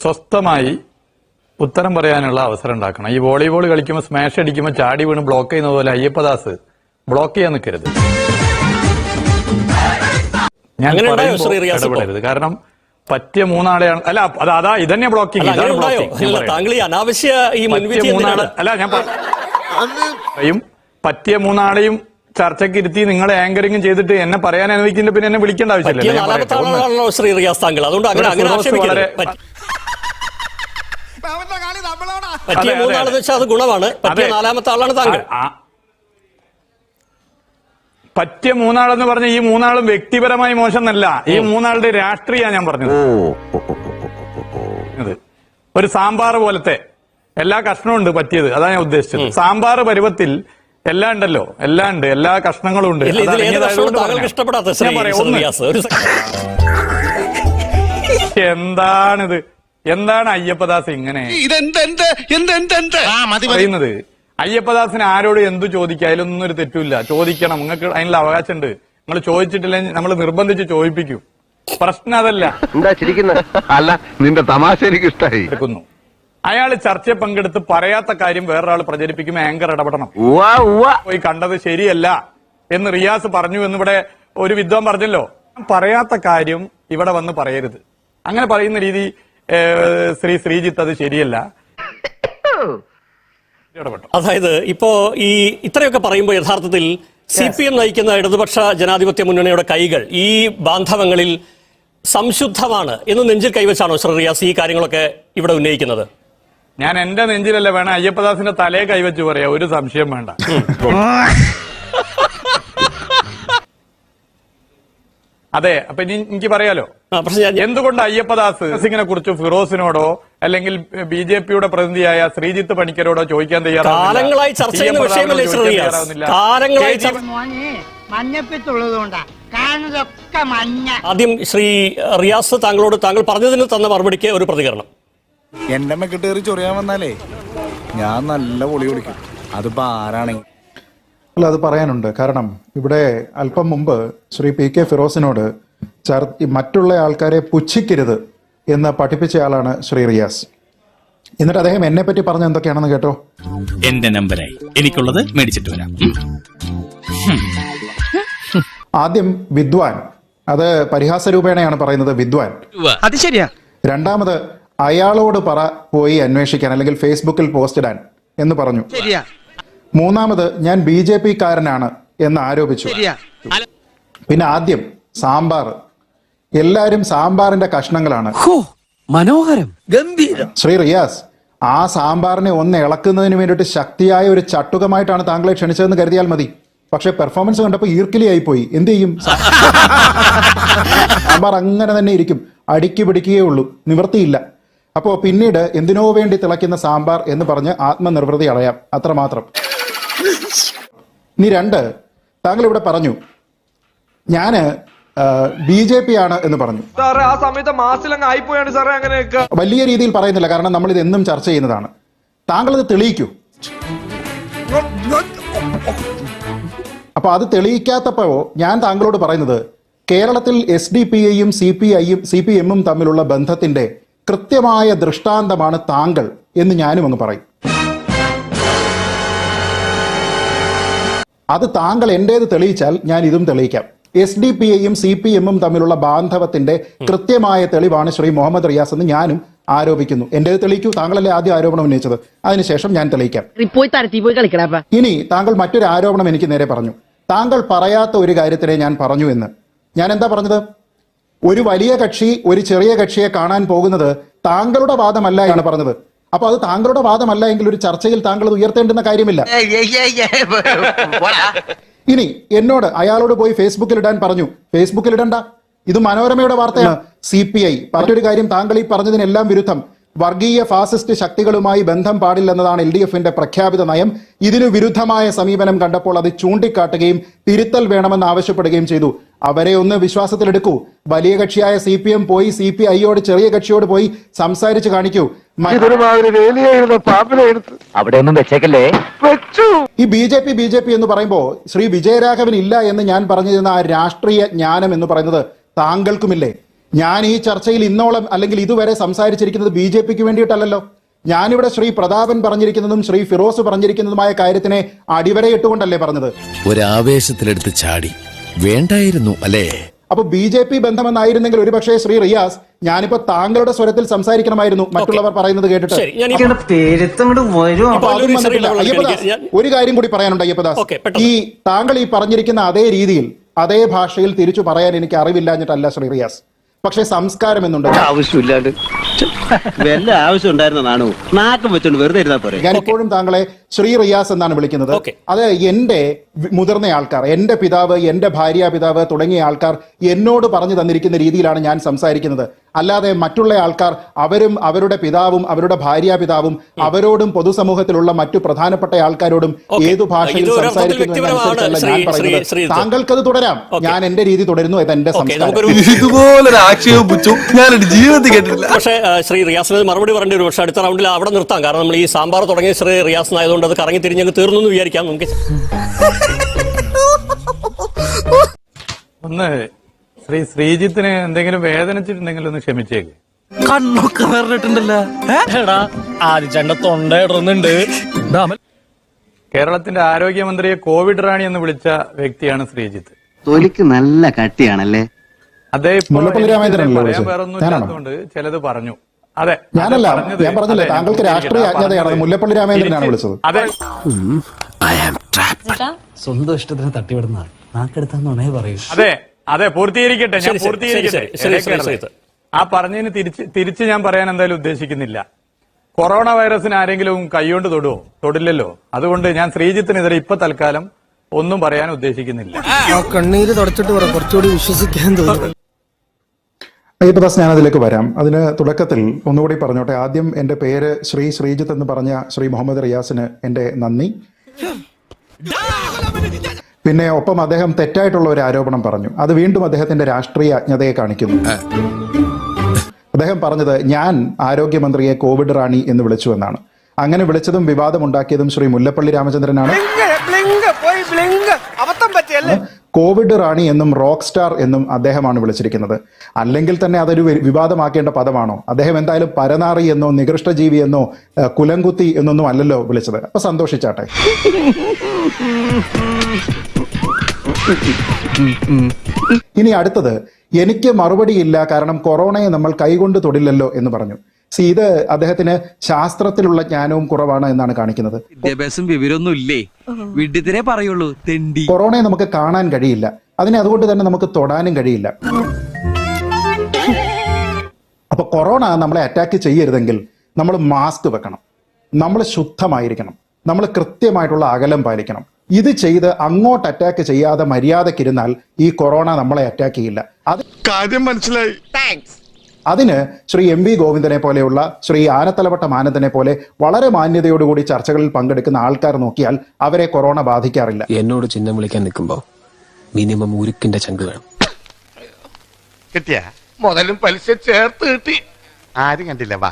സ്വസ്ഥമായി ഉത്തരം പറയാനുള്ള അവസരം ഉണ്ടാക്കണം. ഈ വോളിബോൾ കളിക്കുമ്പോൾ സ്മാഷ് അടിക്കുമ്പോൾ ചാടി വീണ് ബ്ലോക്ക് ചെയ്യുന്ന പോലെ അയ്യപ്പദാസ് ബ്ലോക്ക് ചെയ്യാൻ നിൽക്കരുത്. ഞാൻ? ഇടപെടരുത്. കാരണം പറ്റിയ മൂന്നാളെയാണ് അല്ല അത് അതാ ഇതന്നെ ബ്ലോക്കിംഗ് ഇതാണ് ബ്ലോക്കിംഗ്. അനാവശ്യ ഈ മൂന്നാൾ അല്ല ഞാൻ പറയും പറ്റിയ മൂന്നാളെയും ചർച്ചയ്ക്ക് ഇരുത്തി നിങ്ങളെ ആങ്കറിംഗ് ചെയ്തിട്ട് എന്നെ പറയാൻ അനുവദിക്കുന്നുണ്ട് പിന്നെ എന്നെ വിളിക്കേണ്ട ആവശ്യമില്ല പറ്റിയ മൂന്നാളെന്ന്. വെച്ചാൽ അത് ഗുണമാണ്. പറ്റിയ നാലാമത്തെ ആളാണ് താങ്കൾ. പറ്റിയ മൂന്നാളെന്ന് പറഞ്ഞ ഈ മൂന്നാളും വ്യക്തിപരമായി മോശം എന്നല്ല ഈ മൂന്നാളുടെ രാഷ്ട്രീയ ഞാൻ പറഞ്ഞത്. ഒരു സാമ്പാർ പോലത്തെ എല്ലാ കഷ്ണവും ഉണ്ട് പറ്റിയത്. അതാണ് ഞാൻ ഉദ്ദേശിച്ചത്. സാമ്പാർ പരുവത്തിൽ എല്ലാം ഉണ്ടല്ലോ. എല്ലാം ഉണ്ട്. എല്ലാ കഷ്ണങ്ങളും ഉണ്ട്. എന്താണിത്? എന്താണ് അയ്യപ്പദാസ് ഇങ്ങനെ? പറയുന്നത്. അയ്യപ്പദാസിന് ആരോട് എന്തു ചോദിക്കുക അതിലൊന്നും ഒരു തെറ്റില്ല ചോദിക്കണം. നിങ്ങൾക്ക് അതിനുള്ള അവകാശമുണ്ട്. നിങ്ങൾ ചോദിച്ചിട്ടില്ലെങ്കിൽ നമ്മൾ നിർബന്ധിച്ച് ചോദിപ്പിക്കും. പ്രശ്നം അതല്ല. എന്താ ചിരിക്കുന്നത് അല്ല നിന്റെ തമാശ എനിക്ക് ഇഷ്ടമായി എടുക്കുന്നു. അയാൾ ചർച്ചയെ പങ്കെടുത്ത് പറയാത്ത കാര്യം വേറൊരാൾ പ്രചരിപ്പിക്കുമ്പോൾ ആങ്കർ ഇടപെടണം. പോയി കണ്ടത് ശരിയല്ല എന്ന് റിയാസ് പറഞ്ഞു എന്നിവിടെ ഒരു വിദ്വാൻ പറഞ്ഞല്ലോ. പറയാത്ത കാര്യം ഇവിടെ വന്ന് പറയരുത്. അങ്ങനെ പറയുന്ന രീതി ശ്രീ ശ്രീജിത്ത് അത് ശരിയല്ല. അതായത് ഇപ്പോ ഈ ഇത്രയൊക്കെ പറയുമ്പോൾ യഥാർത്ഥത്തിൽ സി പി എം നയിക്കുന്ന ഇടതുപക്ഷ ജനാധിപത്യ മുന്നണിയുടെ കൈകൾ ഈ ബാന്ധവങ്ങളിൽ സംശുദ്ധമാണ് എന്ന് നെഞ്ചിൽ കൈവച്ചാണോ ശ്രീ റിയാസ് ഈ കാര്യങ്ങളൊക്കെ ഇവിടെ ഉന്നയിക്കുന്നത്? ഞാൻ എന്റെ നെഞ്ചിലല്ല വേണം അയ്യപ്പദാസിന്റെ തലയെ കൈവച്ച് പറയാം. ഒരു സംശയം വേണ്ട. അതെ അപ്പൊ ഇനി എനിക്ക് പറയാലോ? എന്തുകൊണ്ട് അയ്യപ്പദാസ് സിംഗിനെ കുറിച്ച് ഫിറോസിനോടോ അല്ലെങ്കിൽ ബി ജെ പിയുടെ പ്രതിനിധിയായ ശ്രീജിത്ത് പണിക്കരോടോ ചോദിക്കാൻ തയ്യാറായി കാലങ്ങളായി ചർച്ച ചെയ്യുന്ന വിഷയമല്ലേ മഞ്ഞപ്പിത്തുള്ളതുകൊണ്ടാ. കാണുന്നതൊക്കെ മഞ്ഞ. ആദ്യം ശ്രീ റിയാസ് താങ്കളോട് താങ്കൾ പറഞ്ഞതിന് തന്ന മറുപടിക്ക് ഒരു പ്രതികരണം. എന്റെ മെക്കിട്ടേറി ചൊറിയാൻ വന്നാലേ ഞാൻ നല്ല പൊളി കൊടുക്കും. അതിപ്പോ ആരാണെങ്കിൽ അല്ല അത് പറയാനുണ്ട്. കാരണം ഇവിടെ അല്പം മുമ്പ് ശ്രീ പി കെ ഫിറോസിനോട് ചർ മറ്റുള്ള ആൾക്കാരെ പുച്ഛിക്കരുത് എന്ന് പഠിപ്പിച്ചയാളാണ് ശ്രീ റിയാസ്. എന്നിട്ട് അദ്ദേഹം എന്നെ പറ്റി പറഞ്ഞ എന്തൊക്കെയാണെന്ന് കേട്ടോ? എന്റെ നമ്പറായി എനിക്കുള്ളത് മേടിച്ചിട്ട് വരാം. ആദ്യം വിദ്വാൻ. അത് പരിഹാസ രൂപേണയാണ് പറയുന്നത് വിദ്വാൻ. അത് ശരിയാ. രണ്ടാമത് അയാളോട് പറ പോയി അന്വേഷിക്കാൻ അല്ലെങ്കിൽ ഫേസ്ബുക്കിൽ പോസ്റ്റ് ഇടാൻ എന്ന് പറഞ്ഞു. ശരിയാ. മൂന്നാമത് ഞാൻ ബി ജെ പി കാരനാണ് എന്ന് ആരോപിച്ചു. പിന്നെ ആദ്യം സാമ്പാർ. എല്ലാരും സാമ്പാറിന്റെ കഷ്ണങ്ങളാണ്. മനോഹരം. ഗംഭീരം. ശ്രീ റിയാസ് ആ സാമ്പാറിനെ ഒന്ന് ഇളക്കുന്നതിന് വേണ്ടിയിട്ട് ശക്തിയായ ഒരു ചട്ടുകമായിട്ടാണ് താങ്കളെ ക്ഷണിച്ചതെന്ന് കരുതിയാൽ മതി. പക്ഷെ പെർഫോമൻസ് കണ്ടപ്പോൾ ഈർക്കിലിയായി പോയി എന്ത് ചെയ്യും? സാമ്പാർ അങ്ങനെ തന്നെ ഇരിക്കും. അടുക്കി പിടിക്കുകയേ ഉള്ളൂ. നിവൃത്തിയില്ല അപ്പോൾ പിന്നീട് എന്തിനോ വേണ്ടി തിളയ്ക്കുന്ന സാമ്പാർ എന്ന് പറഞ്ഞ് ആത്മനിർവൃതി അളയാം അത്രമാത്രം. ഇനി രണ്ട് താങ്കൾ ഇവിടെ പറഞ്ഞു. ഞാൻ ബി ജെ പി ആണ് എന്ന് പറഞ്ഞു. സാറേ ആ സമയത്ത് മാസിലങ്ങ് ആയിപ്പോയാണ് സാറേ അങ്ങനെയൊക്കെ വലിയ രീതിയിൽ പറയുന്നില്ല കാരണം നമ്മൾ ഇത് എന്നും ചർച്ച ചെയ്യുന്നതാണ്. താങ്കൾ ഇത് തെളിയിക്കൂ. അപ്പൊ അത് തെളിയിക്കാത്തപ്പോ ഞാൻ താങ്കളോട് പറയുന്നത് കേരളത്തിൽ എസ് ഡി പി ഐയും സി പി ഐയും സി പി എമ്മും തമ്മിലുള്ള ബന്ധത്തിന്റെ കൃത്യമായ ദൃഷ്ടാന്തമാണ് താങ്കൾ എന്ന് ഞാനും അങ്ങ് പറയും. അത് താങ്കൾ എന്റേത് തെളിയിച്ചാൽ ഞാൻ ഇതും തെളിയിക്കാം. എസ് ഡി പി ഐയും സി പി എമ്മും തമ്മിലുള്ള ബാന്ധവത്തിന്റെ കൃത്യമായ തെളിവാണ് ശ്രീ മുഹമ്മദ് റിയാസ് എന്ന് ഞാനും ആരോപിക്കുന്നു. എന്റേത് തെളിയിക്കൂ? താങ്കളല്ലേ ആദ്യം ആരോപണം ഉന്നയിച്ചത്? അതിനുശേഷം ഞാൻ തെളിയിക്കാം. ഇനി താങ്കൾ മറ്റൊരു ആരോപണം എനിക്ക് നേരെ പറഞ്ഞു. താങ്കൾ പറയാത്ത ഒരു കാര്യത്തിനെ ഞാൻ പറഞ്ഞു എന്ന്. ഞാൻ എന്താ പറഞ്ഞത്? ഒരു വലിയ കക്ഷി ഒരു ചെറിയ കക്ഷിയെ കാണാൻ പോകുന്നത് താങ്കളുടെ വാദമല്ല എന്നാണ് പറഞ്ഞത്. അപ്പൊ അത് താങ്കളുടെ വാദമല്ല എങ്കിൽ ഒരു ചർച്ചയിൽ താങ്കൾ അത് ഉയർത്തേണ്ടുന്ന കാര്യമില്ല. ഇനി എന്നോട് അയാളോട് പോയി ഫേസ്ബുക്കിൽ ഇടാൻ പറഞ്ഞു. ഫേസ്ബുക്കിൽ ഇടണ്ട ഇത് മനോരമയുടെ വാർത്തയാണ്. C P I. പറഞ്ഞൊരു കാര്യം താങ്കൾ ഈ പറഞ്ഞതിനെല്ലാം വിരുദ്ധം. വർഗീയ ഫാസിസ്റ്റ് ശക്തികളുമായി ബന്ധം പാടില്ലെന്നതാണ് എൽ ഡി എഫിന്റെ പ്രഖ്യാപിത നയം. ഇതിനു വിരുദ്ധമായ സമീപനം കണ്ടപ്പോൾ അത് ചൂണ്ടിക്കാട്ടുകയും തിരുത്തൽ വേണമെന്ന് ആവശ്യപ്പെടുകയും ചെയ്തു. അവരെ ഒന്ന് വിശ്വാസത്തിലെടുക്കൂ. വലിയ കക്ഷിയായ സി പി എം പോയി സി പി ഐയോട് ചെറിയ കക്ഷിയോട് പോയി സംസാരിച്ച് കാണിക്കൂ. മ- ഇതൊരുമാതിരി വേലിയായിരുന്നു പാമ്പിനെ എടുത്ത് അവിടെ ഒന്നും വെച്ചേക്കല്ലേ? വെച്ചു. ഈ B J P B J P എന്ന് പറയുമ്പോൾ ശ്രീ വിജയരാഘവൻ ഇല്ല എന്ന് ഞാൻ പറഞ്ഞിരുന്ന ആ രാഷ്ട്രീയ ജ്ഞാനം എന്ന് പറയുന്നത് താങ്കൾക്കുമില്ലേ? ഞാൻ ഈ ചർച്ചയിൽ ഇന്നോളം അല്ലെങ്കിൽ ഇതുവരെ സംസാരിച്ചിരിക്കുന്നത് ബി ജെ പിക്ക് വേണ്ടിയിട്ടല്ലല്ലോ. ഞാനിവിടെ ശ്രീ പ്രതാപൻ പറഞ്ഞിരിക്കുന്നതും ശ്രീ ഫിറോസ് പറഞ്ഞിരിക്കുന്നതുമായ കാര്യത്തിനെ അടിവരയിട്ടുകൊണ്ടല്ലേ പറഞ്ഞത്. ഒരാവേശത്തിലെടുത്ത് ചാടി. വേണ്ടായിരുന്നു അല്ലേ? അപ്പൊ ബി ജെ പി ബന്ധമെന്നായിരുന്നെങ്കിൽ ഒരുപക്ഷേ ശ്രീ റിയാസ് ഞാനിപ്പോ താങ്കളുടെ സ്വരത്തിൽ സംസാരിക്കണമായിരുന്നു. മറ്റുള്ളവർ പറയുന്നത് കേട്ടിട്ട്. ഒരു അയ്യപ്പദാസ് ഒരു കാര്യം കൂടി പറയാനുണ്ട് അയ്യപ്പദാസ്. ഈ താങ്കൾ ഈ പറഞ്ഞിരിക്കുന്ന അതേ രീതിയിൽ അതേ ഭാഷയിൽ തിരിച്ചു പറയാൻ എനിക്ക് അറിവില്ലാഞ്ഞിട്ടല്ല ശ്രീ റിയാസ്. പക്ഷെ സംസ്കാരം എന്നുണ്ട്. ആവശ്യമില്ലാണ്ട്. വല്ല ആവശ്യം ഉണ്ടായിരുന്നതാണോ നാക്കം വെച്ചോണ്ട് വെറുതെ ഇരുന്നാ പോരെ. ഞാൻ ഇപ്പോഴും താങ്കളെ ശ്രീ റിയാസ് എന്നാണ് വിളിക്കുന്നത്. അത് എന്റെ മുതിർന്ന ആൾക്കാർ എന്റെ പിതാവ് എന്റെ ഭാര്യ പിതാവ് തുടങ്ങിയ ആൾക്കാർ എന്നോട് പറഞ്ഞു തന്നിരിക്കുന്ന രീതിയിലാണ് ഞാൻ സംസാരിക്കുന്നത്. അല്ലാതെ മറ്റുള്ള ആൾക്കാർ അവരും അവരുടെ പിതാവും അവരുടെ ഭാര്യ പിതാവും അവരോടും പൊതുസമൂഹത്തിലുള്ള മറ്റു പ്രധാനപ്പെട്ട ആൾക്കാരോടും ഏതു ഭാഷയിൽ സംസാരിക്കുന്നതിനനുസരിച്ചല്ല ഞാൻ പറയുന്നത്. താങ്കൾക്കത് തുടരാം. ഞാൻ എന്റെ രീതി തുടരുന്നു ഇത് എന്റെ ഇതുപോലൊരു ആക്ഷേപം ജീവിതത്തിൽ കേട്ടിട്ടില്ല. പക്ഷേ ശ്രീ റിയാസിന് മറുപടി പറഞ്ഞു ഒരു പക്ഷേ അടുത്ത റൗണ്ടിൽ അവിടെ നിർത്താം. കാരണം നമ്മൾ ഈ സാമ്പാർ തുടങ്ങിയ ശ്രീ റിയാസ് റിയാസിനായതുകൊണ്ട് അത് കറങ്ങി തിരിഞ്ഞങ്ങ് തീർന്നു എന്ന് വിചാരിക്കാം നമുക്ക്. ഒന്ന് ശ്രീ ശ്രീജിത്തിന് എന്തെങ്കിലും വേദനിച്ചിട്ടുണ്ടെങ്കിൽ ഒന്ന് ക്ഷമിച്ചേക്ക്. കണ്ണൊക്കെ വേറിട്ടുണ്ടല്ലോ ആദ്യ തൊണ്ട ഇടുന്നുണ്ട് കേരളത്തിന്റെ ആരോഗ്യമന്ത്രിയെ കോവിഡ് റാണി എന്ന് വിളിച്ച വ്യക്തിയാണ് ശ്രീജിത്ത്. തൊലിക്ക് നല്ല കട്ടിയാണല്ലേ? അദ്ദേഹം? വേറൊന്നും ഇല്ലാത്തതുകൊണ്ട് ചിലത് പറഞ്ഞു. അതെ. ഞാനല്ല ഞാൻ പറഞ്ഞില്ലേ താങ്കൾക്ക് രാഷ്ട്രീയ ആ അജ്ഞതയാണ് മുല്ലപ്പള്ളി രാമേന്ദ്രനാണ് വിളിച്ചത്. അതെ. സ്വന്തം ഇഷ്ടത്തിന് തട്ടിവിടുന്ന നാക്കെടുത്താന്നുണേ പറയൂ. അതെ അതെ പൂർത്തീകരിക്കട്ടെ ഞാൻ പൂർത്തീകരിക്കട്ടെ. ആ പറഞ്ഞതിന് തിരിച്ച് തിരിച്ച് ഞാൻ പറയാൻ എന്തായാലും ഉദ്ദേശിക്കുന്നില്ല. കൊറോണ വൈറസിന് ആരെങ്കിലും കൈകൊണ്ട് തൊടുവോ? തൊടില്ലല്ലോ. അതുകൊണ്ട് ഞാൻ ശ്രീജിത്തിനെതിരെ ഇപ്പൊ തൽക്കാലം ഒന്നും പറയാൻ ഉദ്ദേശിക്കുന്നില്ല. കണ്ണീര് തുടച്ചിട്ട് കുറച്ചുകൂടി വിശ്വസിക്കാൻ തോന്നുന്നു. അയ്യപ്പദാസ് ഞാൻ അതിലേക്ക് വരാം. അതിന് തുടക്കത്തിൽ ഒന്നുകൂടി പറഞ്ഞോട്ടെ. ആദ്യം എന്റെ പേര് ശ്രീ ശ്രീജിത്ത് എന്ന് പറഞ്ഞ ശ്രീ മുഹമ്മദ് റിയാസിന് എന്റെ നന്ദി. പിന്നെ ഒപ്പം അദ്ദേഹം തെറ്റായിട്ടുള്ള ഒരു ആരോപണം പറഞ്ഞു. അത് വീണ്ടും അദ്ദേഹത്തിന്റെ രാഷ്ട്രീയ അജ്ഞതയെ കാണിക്കുന്നു. അദ്ദേഹം പറഞ്ഞത് ഞാൻ ആരോഗ്യമന്ത്രിയെ കോവിഡ് റാണി എന്ന് വിളിച്ചു എന്നാണ്. അങ്ങനെ വിളിച്ചതും വിവാദമുണ്ടാക്കിയതും ശ്രീ മുല്ലപ്പള്ളി രാമചന്ദ്രനാണ്. കോവിഡ് റാണി എന്നും റോക്ക് സ്റ്റാർ എന്നും അദ്ദേഹമാണ് വിളിച്ചിരിക്കുന്നത്. അല്ലെങ്കിൽ തന്നെ അതൊരു വിവാദമാക്കേണ്ട പദമാണോ? അദ്ദേഹം എന്തായാലും പരനാറി എന്നോ നികൃഷ്ടജീവി എന്നോ കുലംകുത്തി എന്നൊന്നും അല്ലല്ലോ വിളിച്ചത്. അപ്പൊ സന്തോഷിച്ചാട്ടെ. ഇനി അടുത്തത് എനിക്ക് മറുപടിയില്ല കാരണം കൊറോണയെ നമ്മൾ കൈകൊണ്ട് തൊടില്ലല്ലോ എന്ന് പറഞ്ഞു. സി ഇത് അദ്ദേഹത്തിന് ശാസ്ത്രത്തിലുള്ള ജ്ഞാനവും കുറവാണ് എന്നാണ് കാണിക്കുന്നത്. വിദ്യാഭ്യാസം വിവരമൊന്നും ഇല്ലേ? വിഡ്ഢിത്തിനെ പറയുള്ളൂ തെണ്ടി. കൊറോണയെ നമുക്ക് കാണാൻ കഴിയില്ല. അതിനെ അതുകൊണ്ട് തന്നെ നമുക്ക് തൊടാനും കഴിയില്ല. അപ്പൊ കൊറോണ നമ്മളെ അറ്റാക്ക് ചെയ്യരുതെങ്കിൽ നമ്മൾ മാസ്ക് വെക്കണം. നമ്മൾ ശുദ്ധമായിരിക്കണം. നമ്മൾ കൃത്യമായിട്ടുള്ള അകലം പാലിക്കണം. ഇത് ചെയ്ത് അങ്ങോട്ട് അറ്റാക്ക് ചെയ്യാതെ മര്യാദക്കിരുന്നാൽ ഈ കൊറോണ നമ്മളെ അറ്റാക്ക് ചെയ്യില്ല. അത് കാര്യം മനസ്സിലായി. അതിന് ശ്രീ എം വി ഗോവിന്ദനെ പോലെയുള്ള ശ്രീ ആനത്തലവട്ടം മാനന്ദനെ പോലെ വളരെ മാന്യതയോടുകൂടി ചർച്ചകളിൽ പങ്കെടുക്കുന്ന ആൾക്കാർ നോക്കിയാൽ അവരെ കൊറോണ ബാധിക്കാറില്ല. എന്നോട് ചിഹ്നം വിളിക്കാൻ നിൽക്കുമ്പോ മിനിമം ഉരുക്കിന്റെ ചങ്ക് വേണം. കിട്ടിയ? മുതലും പലിശ ചേർത്ത് കിട്ടി. ആരും കണ്ടില്ല വാ.